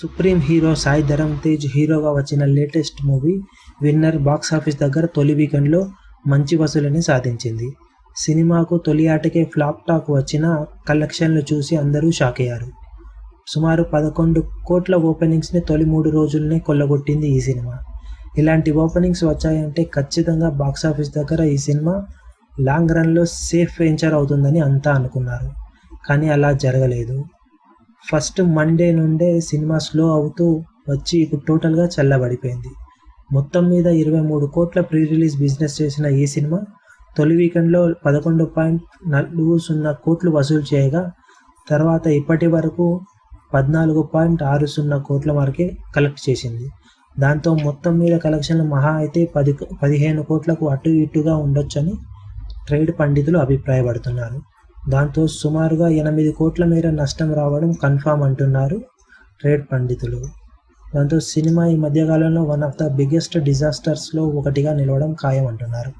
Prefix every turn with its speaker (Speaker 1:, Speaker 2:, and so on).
Speaker 1: Supreme hero Sai Dharam Tej హీరోగా వచ్చిన latest movie winner box office దగ్గర తొలి వీకెండ్లో మంచి వసూలని సాధించింది. సినిమాకు తొలి ఆటకే ఫ్లాప్ టాక్ వచ్చిన కలెక్షన్లు చూసి అందరూ షాక్ అయ్యారు. సుమారు పదకొండు కోట్ల ఓపెనింగ్స్ని తొలి మూడు రోజుల్నే కొల్లగొట్టింది ఈ సినిమా. ఇలాంటి ఓపెనింగ్స్ వచ్చాయంటే ఖచ్చితంగా బాక్సాఫీస్ దగ్గర ఈ సినిమా లాంగ్ రన్లో సేఫ్ వెంచర్ అవుతుందని అంతా అనుకున్నారు. కానీ అలా జరగలేదు. ఫస్ట్ మండే నుండే సినిమా స్లో అవుతూ వచ్చి ఇప్పుడు టోటల్గా చల్లబడిపోయింది. మొత్తం మీద ఇరవై మూడు కోట్ల ప్రీ రిలీజ్ బిజినెస్ చేసిన ఈ సినిమా తొలి వీకెండ్లో పదకొండు పాయింట్ నాలుగు సున్నా కోట్లు వసూలు చేయగా తర్వాత ఇప్పటి వరకు పద్నాలుగు పాయింట్ ఆరు సున్నా కోట్ల వరకే కలెక్ట్ చేసింది. దాంతో మొత్తం మీద కలెక్షన్లు మహా అయితే పది పదిహేను కోట్లకు అటు ఇటుగా ఉండొచ్చని ట్రేడ్ పండితులు అభిప్రాయపడుతున్నారు. దాంతో సుమారుగా ఎనిమిది కోట్ల మేర నష్టం రావడం కన్ఫామ్ అంటున్నారు ట్రేడ్ పండితులు. దాంతో సినిమా ఈ మధ్యకాలంలో వన్ ఆఫ్ ద బిగ్గెస్ట్ డిజాస్టర్స్లో ఒకటిగా నిలవడం ఖాయం అంటున్నారు